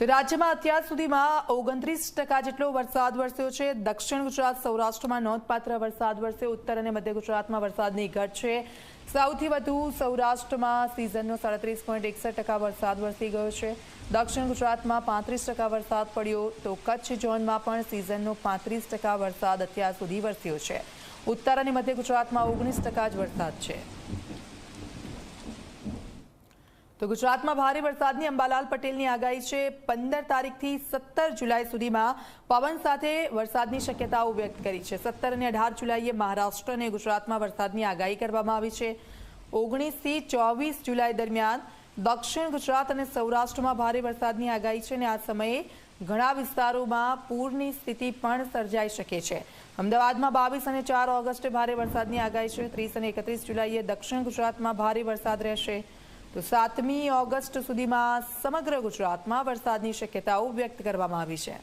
તો રાજ્યમાં અત્યાર સુધીમાં ઓગણત્રીસ ટકા જેટલો વરસાદ વરસ્યો છે. દક્ષિણ ગુજરાત, સૌરાષ્ટ્રમાં નોંધપાત્ર વરસાદ વરસ્યો. ઉત્તર અને મધ્ય ગુજરાતમાં વરસાદની ઘટ છે. સૌથી વધુ સૌરાષ્ટ્રમાં સિઝનનો સાડત્રીસ પોઈન્ટ એકસઠ ટકા વરસાદ વરસી ગયો છે. દક્ષિણ ગુજરાતમાં પાંત્રીસ ટકા વરસાદ પડ્યો. તો કચ્છ ઝોનમાં પણ સિઝનનો પાંત્રીસ ટકા વરસાદ અત્યાર સુધી વરસ્યો છે. ઉત્તર અને મધ્ય ગુજરાતમાં ઓગણીસ ટકા જ વરસાદ છે. તો ગુજરાતમાં ભારે વરસાદની અંબાલાલ પટેલની આગાહી છે. પંદર તારીખથી સત્તર જુલાઈ સુધીમાં પવન સાથે વરસાદની શક્યતાઓ વ્યક્ત કરી છે. સત્તર અને અઢાર જુલાઈએ મહારાષ્ટ્ર અને ગુજરાતમાં વરસાદની આગાહી કરવામાં આવી છે. ઓગણીસથી ચોવીસ જુલાઈ દરમિયાન દક્ષિણ ગુજરાત અને સૌરાષ્ટ્રમાં ભારે વરસાદની આગાહી છે અને આ સમયે ઘણા વિસ્તારોમાં પૂરની સ્થિતિ પણ સર્જાઈ શકે છે. અમદાવાદમાં બાવીસ અને ચાર ઓગસ્ટે ભારે વરસાદની આગાહી છે. ત્રીસ અને એકત્રીસ જુલાઈએ દક્ષિણ ગુજરાતમાં ભારે વરસાદ રહેશે. તો સાતમી ઓગસ્ટ સુધીમાં સમગ્ર ગુજરાતમાં વરસાદની શક્યતાઓ વ્યક્ત કરવામાં આવી છે.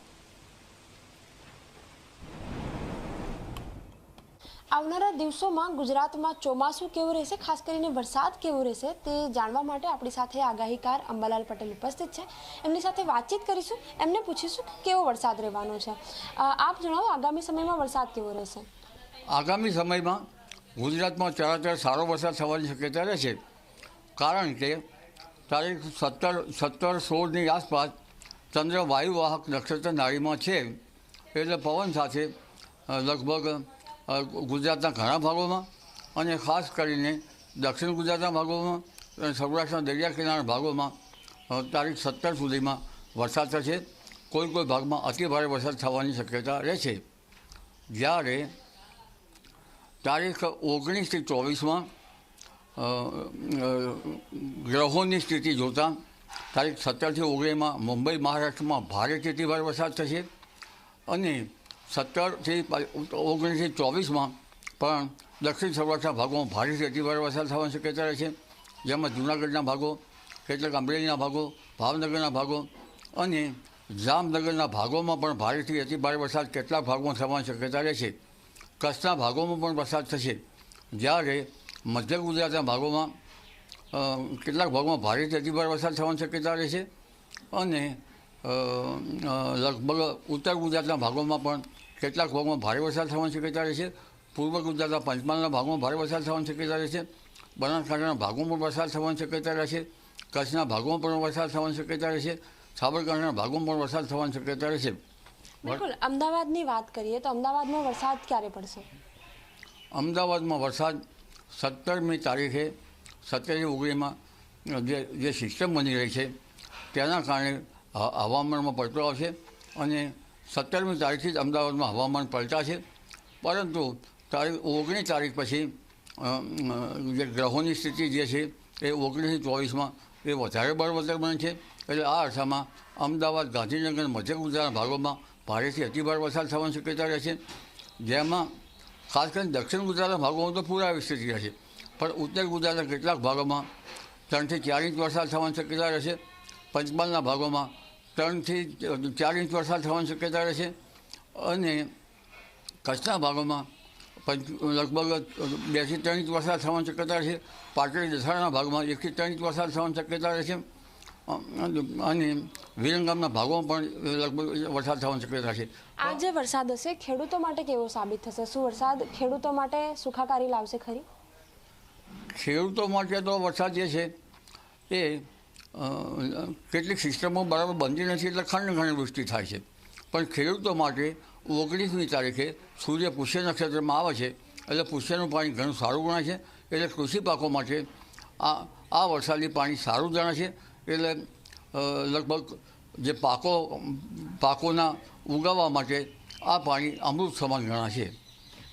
આવનારા દિવસોમાં ગુજરાતમાં ચોમાસું કેવું રહેશે? ખાસ કરીને વરસાદ કેવો રહેશે? તે જાણવા માટે આપણી સાથે આગાહીકાર અંબાલાલ પટેલ ઉપસ્થિત છે. એમની સાથે વાતચીત કરીશું. એમને પૂછીશું કે કેવો વરસાદ રહેવાનો છે. આપ જણાવો આગામી સમયમાં વરસાદ કેવો રહેશે? આગામી સમયમાં ગુજરાતમાં ચરાચર સારો વરસાદ થવાની શક્યતા રહેશે. કારણ કે તારીખ સત્તર સત્તર સોળની આસપાસ ચંદ્ર વાયુવાહક નક્ષત્ર નાળીમાં છે. એટલે પવન સાથે લગભગ ગુજરાતના ઘણા ભાગોમાં અને ખાસ કરીને દક્ષિણ ગુજરાતના ભાગોમાં અને સૌરાષ્ટ્રના દરિયા કિનારા ભાગોમાં તારીખ સત્તર સુધીમાં વરસાદ થશે. કોઈ કોઈ ભાગમાં અતિભારે વરસાદ થવાની શક્યતા રહેશે જ્યારે તારીખ ઓગણીસથી ચોવીસમાં ગ્રહોની સ્થિતિ જોતાં તારીખ સત્તરથી ઓગણીસમાં મુંબઈ મહારાષ્ટ્રમાં ભારેથી અતિભારે વરસાદ થશે અને સત્તરથી ઓગણીસથી ચોવીસમાં પણ દક્ષિણ સૌરાષ્ટ્રના ભાગોમાં ભારેથી અતિભારે વરસાદ થવાની શક્યતા રહેશે. જેમાં જૂનાગઢના ભાગો, કેટલાક અમરેલીના ભાગો, ભાવનગરના ભાગો અને જામનગરના ભાગોમાં પણ ભારેથી અતિભારે વરસાદ કેટલાક ભાગોમાં થવાની શક્યતા રહેશે. કચ્છના ભાગોમાં પણ વરસાદ થશે. જ્યારે મધ્ય ગુજરાતના ભાગોમાં કેટલાક ભાગોમાં ભારેથી અતિભાર વરસાદ થવાની શક્યતા રહેશે અને લગભગ ઉત્તર ગુજરાતના ભાગોમાં પણ કેટલાક ભાગોમાં ભારે વરસાદ થવાની શક્યતા રહેશે પૂર્વ ગુજરાતના પંચમહાલના ભાગોમાં ભારે વરસાદ થવાની શક્યતા રહેશે બનાસકાંઠાના ભાગોમાં પણ વરસાદ થવાની શક્યતા રહેશે કચ્છના ભાગોમાં પણ વરસાદ થવાની શક્યતા રહેશે સાબરકાંઠાના ભાગોમાં પણ વરસાદ થવાની શક્યતા રહેશે બિલકુલ. અમદાવાદની વાત કરીએ તો અમદાવાદમાં વરસાદ ક્યારે પડશે? અમદાવાદમાં વરસાદ સત્તરમી તારીખે સત્તરથી ઓગણીસમાં જે જે સિસ્ટમ બની રહી છે, તેના કારણે હવામાનમાં પલટો આવશે અને સત્તરમી તારીખથી જ અમદાવાદમાં હવામાન પલટાશે. પરંતુ તારીખ, ઓગણીસ તારીખ પછી જે ગ્રહોની સ્થિતિ જે છે, એ ઓગણીસથી ચોવીસમાં એ વધારે બળવત્તર બને છે. એટલે આ અર્થમાં અમદાવાદ, ગાંધીનગર, મધ્ય ગુજરાતના ભાગોમાં ભારેથી અતિભાર વરસાદ થવાની શક્યતા રહેશે. જેમાં ખાસ કરીને દક્ષિણ ગુજરાતના ભાગોમાં તો પૂરા સ્થિતિ રહેશે પણ ઉત્તર ગુજરાતના કેટલાક ભાગોમાં ત્રણથી ચાર ઇંચ વરસાદ થવાની શક્યતા રહેશે. પંચમહાલના ભાગોમાં ત્રણથી ચાર ઇંચ વરસાદ થવાની શક્યતા રહેશે. અને કચ્છના ભાગોમાં પંચ લગભગ બેથી ત્રણ ઇંચ વરસાદ થવાની શક્યતા રહેશે પાટડી દસાડાના ભાગમાં એકથી ત્રણ ઇંચ વરસાદ થવાની શક્યતા રહેશે. અને વિરંગામના ભાગોમાં પણ લગભગ વરસાદ થવાની શક્યતા છે આ જે વરસાદ હશે ખેડૂતો માટે કેવો સાબિત થશે? શું વરસાદ ખેડૂતો માટે સુખાકારી લાવશે ખરી? ખેડૂતો માટે તો વરસાદ જે છે એ કેટલીક સિસ્ટમો બરાબર બનતી નથી એટલે ખંડ ખંડ વૃષ્ટિ થાય છે. પણ ખેડૂતો માટે ઓગણીસમી તારીખે સૂર્ય પુષ્ય નક્ષત્રમાં આવે છે એટલે પુષ્યનું પાણી ઘણું સારું ગણાય છે એટલે કૃષિ પાકો માટે આ આ વરસાદી પાણી સારું ગણાય છે એટલે લગભગ જે પાકો, પાકોના ઉગાવવા માટે આ પાણી અમૃત સમાન ગણાશે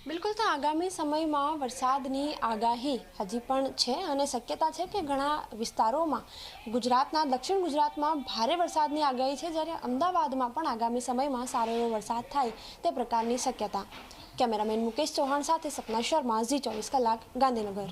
બિલકુલ, તો આગામી સમયમાં વરસાદની આગાહી હજી પણ છે અને શક્યતા છે કે ઘણા વિસ્તારોમાં ગુજરાતના, દક્ષિણ ગુજરાતમાં ભારે વરસાદની આગાહી છે. જ્યારે અમદાવાદમાં પણ આગામી સમયમાં સારો એવો વરસાદ થાય તે પ્રકારની શક્યતા. કેમેરામેન મુકેશ ચૌહાણ સાથે સપના શર્મા, ઝી ચોવીસ કલાક, ગાંધીનગર.